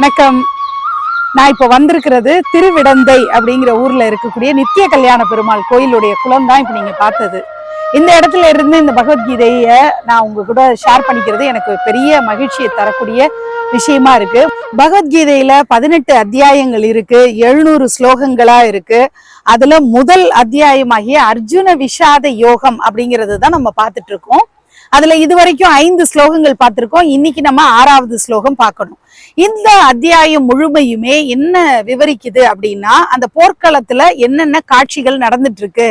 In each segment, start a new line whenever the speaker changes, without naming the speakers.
வணக்கம். நான் இப்போ வந்திருக்கிறது திருவிடந்தை அப்படிங்கிற ஊரில் இருக்கக்கூடிய நித்திய கல்யாண பெருமாள் கோயிலுடைய குளம் தான் இப்போ நீங்கள் பார்த்தது. இந்த இடத்துல இருந்து இந்த பகவத்கீதையை நான் உங்க கூட ஷேர் பண்ணிக்கிறது எனக்கு பெரிய மகிழ்ச்சியை தரக்கூடிய விஷயமா இருக்கு. பகவத்கீதையில பதினெட்டு அத்தியாயங்கள் இருக்கு எழுநூறு ஸ்லோகங்களா இருக்கு. அதுல முதல் அத்தியாயமாகிய அர்ஜுன விஷாத யோகம் அப்படிங்கிறது தான் நம்ம பார்த்துட்டு இருக்கோம். அதுல இதுவரைக்கும் ஐந்து ஸ்லோகங்கள் பார்த்திருக்கோம். இன்னைக்கு நம்ம ஆறாவது ஸ்லோகம் பார்க்கணும். இந்த அத்தியாயம் முழுமையுமே என்ன விவரிக்குது அப்படின்னா அந்த போர்க்களத்துல என்னென்ன காட்சிகள் நடந்துட்டு இருக்கு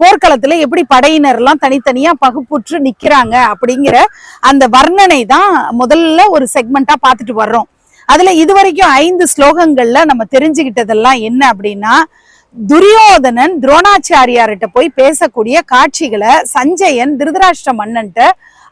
போர்க்களத்துல எப்படி படையினர் எல்லாம் தனித்தனியா பகுப்புற்று நிக்கிறாங்க அப்படிங்கிற அந்த வர்ணனை தான் முதல்ல ஒரு செக்மெண்டா பார்த்துட்டு வர்றோம். அதுல இதுவரைக்கும் ஐந்து ஸ்லோகங்கள்ல நம்ம தெரிஞ்சுக்கிட்டதெல்லாம் என்ன அப்படின்னா துரியோதனன் துரோணாச்சாரியார்கிட்ட போய் பேசக்கூடிய காட்சிகளை சஞ்சயன் திருதராஷ்டிர மன்னன்ட்ட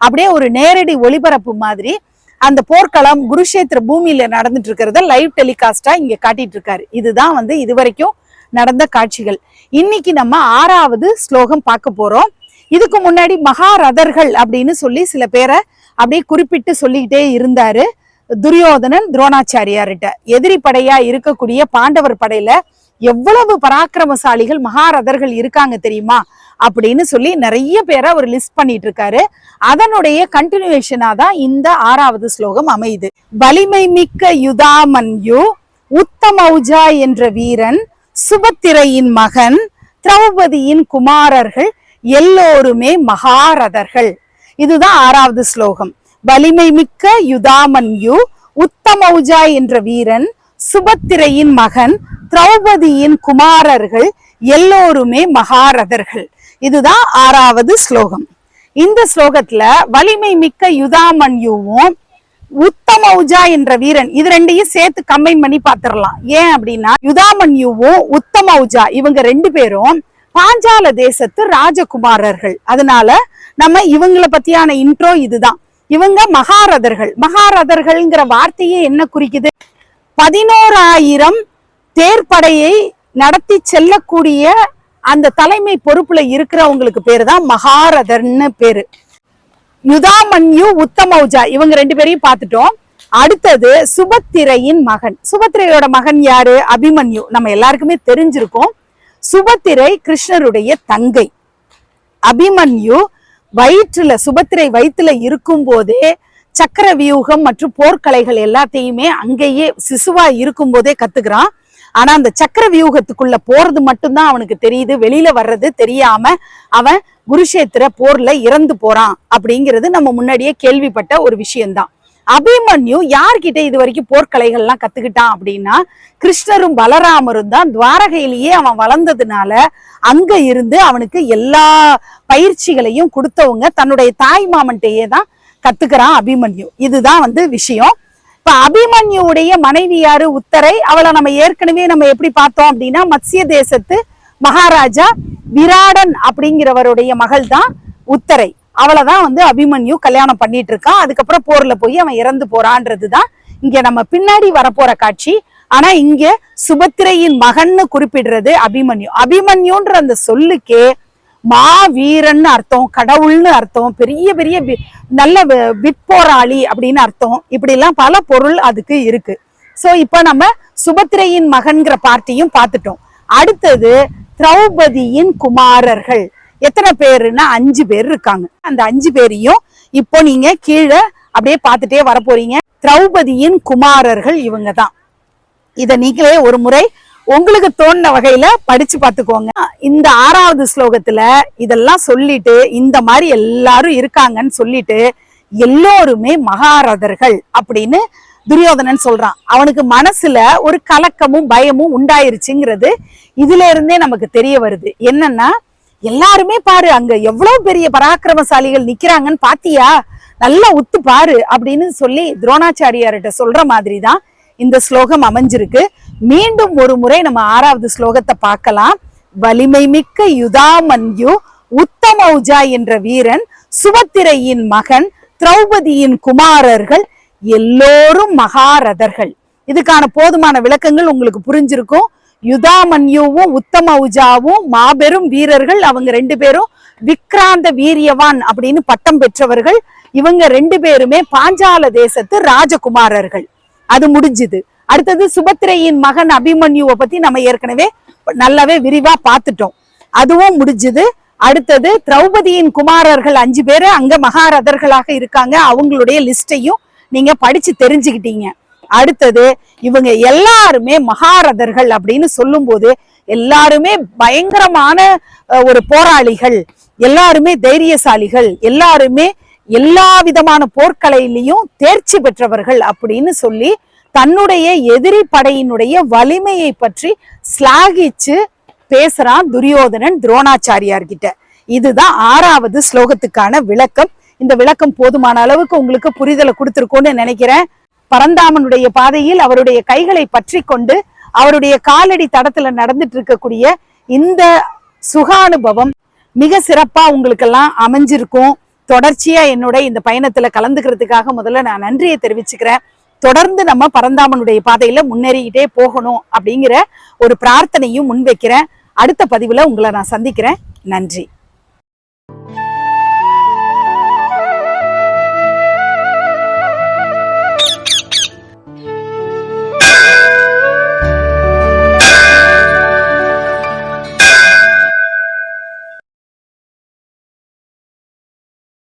அப்படியே ஒரு நேரடி ஒளிபரப்பு மாதிரி அந்த போர்க்களம் குருஷேத்திர பூமியில நடந்துட்டு இருக்கிறத லைவ் டெலிகாஸ்டா இங்க காட்டிட்டு இருக்காரு. இதுதான் வந்து இதுவரைக்கும் நடந்த காட்சிகள். இன்னைக்கு நம்ம ஆறாவது ஸ்லோகம் பார்க்க போறோம். இதுக்கு முன்னாடி மகாரதர்கள் அப்படின்னு சொல்லி சில பேரை அப்படியே குறிப்பிட்டு சொல்லிக்கிட்டே இருந்தாரு துரியோதனன் துரோணாச்சாரியார்கிட்ட. எதிரி படையா இருக்கக்கூடிய பாண்டவர் படையில எவ்வளவு பராக்கிரமசாலிகள் மகாரதர்கள் இருக்காங்க தெரியுமா? அப்படின்னு சொல்லி நிறைய பேரை அவர் லிஸ்ட் பண்ணிட்டு இருக்காரு அதனுடைய கண்டினியூஷனா தான் இந்த ஆறாவது ஸ்லோகம் அமையுது. வலிமை மிக்க யுதாமன்யு உத்தமௌஜா என்ற வீரன் சுபத்திரையின் மகன் திரௌபதியின் குமாரர்கள் எல்லோருமே மகாரதர்கள். இதுதான் ஆறாவது ஸ்லோகம். வலிமை மிக்க யுதாமன்யு உத்தமௌஜா என்ற வீரன் சுபத்திரையின் மகன் திரௌபதியின் குமாரர்கள் எல்லோருமே மகாரதர்கள். இதுதான் ஆறாவது ஸ்லோகம். இந்த ஸ்லோகத்துல வலிமை மிக்க யுதாமன்யுவும் உத்தமௌஜா என்ற வீரன் இது ரெண்டையும் சேர்த்து கம்பைன் பண்ணி பாத்திரலாம் ஏன் அப்படின்னா யுதாமன்யுவும் உத்தமௌஜா இவங்க ரெண்டு பேரும் பாஞ்சால தேசத்து ராஜகுமாரர்கள். அதனால நம்ம இவங்களை பத்தியான இன்ட்ரோ இதுதான். இவங்க மகாரதர்கள். மகாரதர்கள்ங்கிற வார்த்தையே என்ன குறிக்குது? பதினோராயிரம் தேர்ப்படையை நடத்தி செல்லக்கூடிய அந்த தலைமை பொறுப்புல இருக்கிறவங்களுக்கு பேரு தான் மகாரதர்னு பேரு. யுதாமன்யு உத்தமௌஜா. இவங்க ரெண்டு பேரையும் பார்த்துட்டோம். அடுத்தது சுபத்திரையின் மகன். சுபத்திரையோட மகன் யாரு? அபிமன்யு. நம்ம எல்லாருக்குமே தெரிஞ்சிருக்கோம். சுபத்திரை கிருஷ்ணருடைய தங்கை. அபிமன்யு வயிற்றுல சுபத்திரை வயிற்றுல இருக்கும் போதே சக்கர வியூகம் மற்றும் போர்க்கலைகள் எல்லாத்தையுமே அங்கேயே சிசுவா இருக்கும் போதே கத்துக்கிறான். ஆனா அந்த சக்கர வியூகத்துக்குள்ள போறது மட்டும்தான் அவனுக்கு தெரியுது. வெளியில வர்றது தெரியாம அவன் குருஷேத்திர போர்ல இறந்து போறான் அப்படிங்கிறது நம்ம முன்னாடியே கேள்விப்பட்ட ஒரு விஷயம்தான். அபிமன்யு யார்கிட்ட இது வரைக்கும் போர்க்கலைகள்லாம் கத்துக்கிட்டான் அப்படின்னா கிருஷ்ணரும் பலராமரும் தான் துவாரகையிலேயே அவன் வளர்ந்ததுனால அங்க இருந்து அவனுக்கு எல்லா பயிற்சிகளையும் கொடுத்தவங்க தன்னுடைய தாய் மாமன்ட்டையே தான் கத்துக்கிறான் அபிமன்யு. இதுதான் வந்து விஷயம். இப்ப அபிமன்யுடைய மனைவியாரு உத்தரை அவளை நம்ம ஏற்கனவே நம்ம எப்படி பார்த்தோம் அப்படின்னா மத்திய தேசத்து மகாராஜா விராடன் அப்படிங்கிறவருடைய மகள் தான் உத்தரை. அவளை தான் வந்து அபிமன்யு கல்யாணம் பண்ணிட்டு இருக்கான் அதுக்கப்புறம் போர்ல போய் அவன் இறந்து போறான்றதுதான் இங்க நம்ம பின்னாடி வரப்போற காட்சி. ஆனா இங்க சுபத்திரையின் மகன்னு குறிப்பிடுறது அபிமன்யு. அபிமன்யுன்ற அந்த சொல்லுக்கே மா வீரன்னு அர்த்தம் கடவுள்னு அர்த்தம் பெரிய பெரிய வி- நல்ல விற்போராளி அப்படின்னு அர்த்தம். இப்படி எல்லாம் பல பொருள் அதுக்கு இருக்கு. சோ இப்ப நம்ம சுபத்திரையின் மகன்கிற பார்ட்டியும் பார்த்துட்டோம். அடுத்தது திரௌபதியின் குமாரர்கள். எத்தனை பேருன்னா அஞ்சு பேர் இருக்காங்க. அந்த அஞ்சு பேரையும் இப்போ நீங்க கீழே அப்படியே பார்த்துட்டே வரப்போறீங்க. திரௌபதியின் குமாரர்கள் இவங்க தான். இதை நீங்களே ஒரு முறை உங்களுக்கு தோணுன வகையில படிச்சு பார்த்துக்கோங்க. இந்த ஆறாவது ஸ்லோகத்துல இதெல்லாம் சொல்லிட்டு இந்த மாதிரி எல்லாரும் இருக்காங்கன்னு சொல்லிட்டு எல்லோருமே மகாரதர்கள் அப்படின்னு துரியோதனன் சொல்றான். அவனுக்கு மனசுல ஒரு கலக்கமும் பயமும் உண்டாயிருச்சுங்கிறது இதுல இருந்தே நமக்கு தெரிய வருது. என்னன்னா எல்லாருமே பாரு அங்க எவ்வளவு பெரிய பராக்கிரமசாலிகள் நிக்கிறாங்கன்னு பாத்தியா? நல்லா உத்து பாரு அப்படின்னு சொல்லி துரோணாச்சாரியார்கிட்ட சொல்ற மாதிரி தான் இந்த ஸ்லோகம் அமைஞ்சிருக்கு. மீண்டும் ஒரு முறை நம்ம ஆறாவது ஸ்லோகத்தை பார்க்கலாம். வலிமை மிக்க யுதாமன்யு உத்தமௌஜா என்ற வீரன் சுபத்திரையின் மகன் திரௌபதியின் குமாரர்கள் எல்லோரும் மகாரதர்கள். இதுக்கான போதுமான விளக்கங்கள் உங்களுக்கு புரிஞ்சிருக்கும். யுதாமன்யுவும் உத்தமௌஜாவும் மாபெரும் வீரர்கள் அவங்க ரெண்டு பேரும் விக்ராந்த வீரியவான் அப்படின்னு பட்டம் பெற்றவர்கள். இவங்க ரெண்டு பேருமே பாஞ்சால தேசத்து ராஜகுமாரர்கள். அது முடிஞ்சுது. அடுத்தது சுபத்திரையின் மகன் அபிமன்யுவை பத்தி நம்ம ஏற்கனவே நல்லாவே விரிவா பார்த்துட்டோம். அதுவும் முடிஞ்சது. அடுத்தது திரௌபதியின் குமாரர்கள் அஞ்சு பேரு அங்க மகாரதர்களாக இருக்காங்க. அவங்களுடைய லிஸ்டையும் நீங்க படிச்சு தெரிஞ்சுக்கிட்டீங்க. அடுத்தது இவங்க எல்லாருமே மகாரதர்கள் அப்படின்னு சொல்லும்போது எல்லாருமே பயங்கரமான ஒரு போராளிகள். எல்லாருமே தைரியசாலிகள். எல்லாருமே எல்லா விதமான போர்க்கலையிலையும் தேர்ச்சி பெற்றவர்கள் அப்படின்னு சொல்லி தன்னுடைய எதிரி படையினுடைய வலிமையை பற்றி ஸ்லாகிச்சு பேசுறான் துரியோதனன் துரோணாச்சாரியார்கிட்ட. இதுதான் ஆறாவது ஸ்லோகத்துக்கான விளக்கம். இந்த விளக்கம் போதுமான அளவுக்கு உங்களுக்கு புரிதலை கொடுத்துருக்கோன்னு நினைக்கிறேன். பரந்தாமனுடைய பாதையில் அவருடைய கைகளை பற்றி கொண்டு அவருடைய காலடி தடத்துல நடந்துட்டு இருக்கக்கூடிய இந்த சுகானுபவம் மிக சிறப்பா உங்களுக்கெல்லாம் அமைஞ்சிருக்கும். தொடர்ச்சியா என்னோட இந்த பயணத்துல கலந்துக்கிறதுக்காக முதல்ல நான் நன்றியை தெரிவிச்சுக்கிறேன். தொடர்ந்து நம்ம பரந்தாமனுடைய பாதையில முன்னேறிக்கிட்டே போகணும் அப்படிங்கிற ஒரு பிரார்த்தனையும் முன்வைக்கிறேன். அடுத்த பதிவுல உங்களை நான் சந்திக்கிறேன். நன்றி.